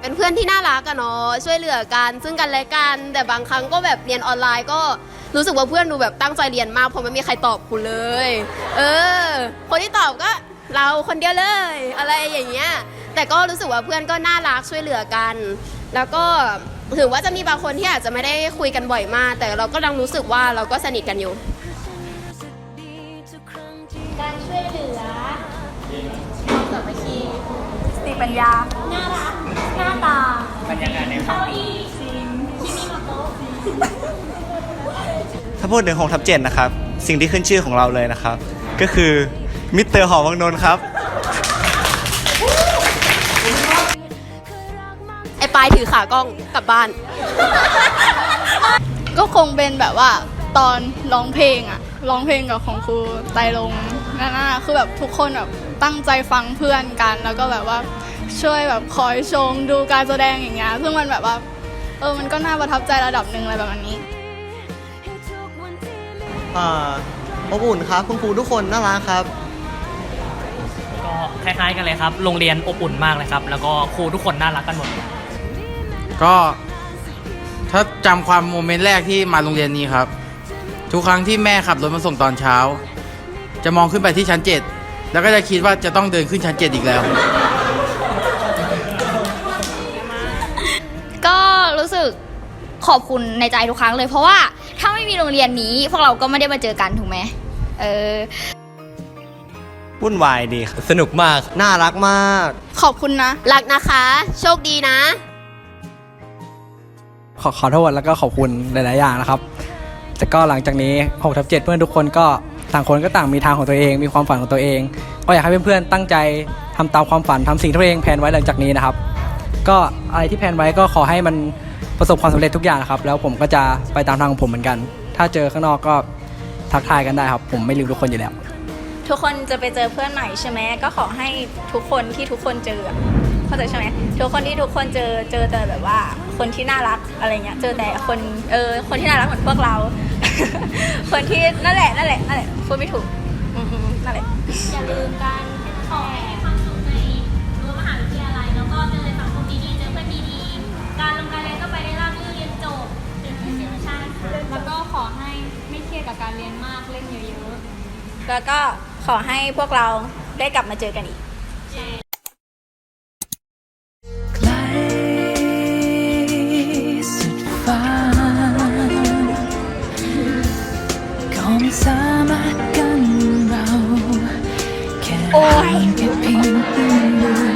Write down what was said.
เป็นเพื่อนที่น่ารักอะเนาะช่วยเหลือกันซึ่งกันและกัน แต่บางครั้งก็แบบเรียนออนไลน์ก็รู้สึกว่าเพื่อนดูแบบตั้งใจเรียนมากเพราะไม่มีใครตอบคุณเลย เออ คนที่ตอบก็เราคนเดียวเลย อะไรอย่างเงี้ยแต่ก็รู้สึกว่าเพื่อนก็น่ารักช่วยเหลือกัน แล้วก็ถึงว่าจะมีบางคนที่อาจจะไม่ได้คุยกันบ่อยมาก แต่เราก็ยังรู้สึกว่าเราก็สนิทกันอยู่ การช่วยเหลือสามัคคีสติปัญญา บรรยากาศในห้เก้าองอี้คิมิโนโตะถ้าพูดถึง6ทับ7นะครับ สิ่งที่ขึ้นชื่อของเราเลยนะครับ ก็คือมิสเตอร์หอวังนนท์ครับ ไอ้ปลายถือขากล้องกลับบ้าน ก็คงเป็นแบบว่าตอนร้องเพลงอะร้องเพลงกับของครูไตรลงค์นั่นน่ะคือแบบทุกคนแบบตั้งใจฟังเพื่อนกัน แล้วก็แบบว่า ช่วยแบบคอยชมดูการแสดงอย่างเงี้ยซึ่งมันแบบว่าเออมันก็น่าประทับใจระดับหนึ่งอะไรแบบนี้อ่าอบอุ่นครับคุณครูทุกคนน่ารักครับ ก็คล้ายๆกันเลยครับ โรงเรียนอบอุ่นมากเลยครับ แล้วก็ครูทุกคนน่ารักกันหมด ก็ถ้าจำความโมเมนต์แรกที่มาโรงเรียนนี้ครับ ทุกครั้งที่แม่ขับรถมาส่งตอนเช้า จะมองขึ้นไปที่ชั้น7แล้วก็จะคิดว่าจะต้องเดินขึ้นชั้น7อีกแล้ว ขอบคุณในใจทุกครั้งเลย เพราะว่าถ้าไม่มีโรงเรียนนี้ พวกเราก็ไม่ได้มาเจอกันถูกไหมเออวุ่นวายดีครับสนุกมาก น่ารักมาก ขอบคุณนะรักนะคะ โชคดีนะ ขอขอโทษแล้วก็ขอบคุณหลาย ๆ อย่างนะครับ แต่ก็หลังจากนี้6ทับ7เพื่อนทุกคนก็ต่างคนก็ต่างมีทางของตัวเอง มีความฝันของตัวเอง ก็อยากให้เพื่อน ๆ ตั้งใจทำตามความฝันทำสิ่งที่ตัวเองแพลนไว้หลังจากนี้นะครับ ก็อะไรที่แพลนไว้ก็ขอให้มัน ประสบความสำเร็จทุกอย่างครับ แล้วผมก็จะไปตามทางของผมเหมือนกัน ถ้าเจอข้างนอกก็ทักทายกันได้ครับ ผมไม่ลืมทุกคนอยู่แล้ว ทุกคนจะไปเจอเพื่อนใหม่ใช่ไหมก็ขอให้ทุกคนที่ทุกคนเจออะเข้าใจใช่ไหมทุกคนที่ทุกคนเจอเจอแต่แบบว่า คนที่น่ารักอะไรเงี้ยเจอแต่คนเออคนที่น่ารักเหมือนพวกเรา คนที่นั่นแหละนั่นแหละนั่นแหละพูดไม่ถูกอืมๆนั่นแหละ อย่าลืมการขอให้มีความสุขใกับการเรียนมากเล่นเยอะๆ แล้วก็ขอให้พวกเราได้กลับมาเจอกันอีกไกลสุดฟ้าก็ไม่สามารถกันเรา แค่ห่างแค่เพียงเอื้อมมือ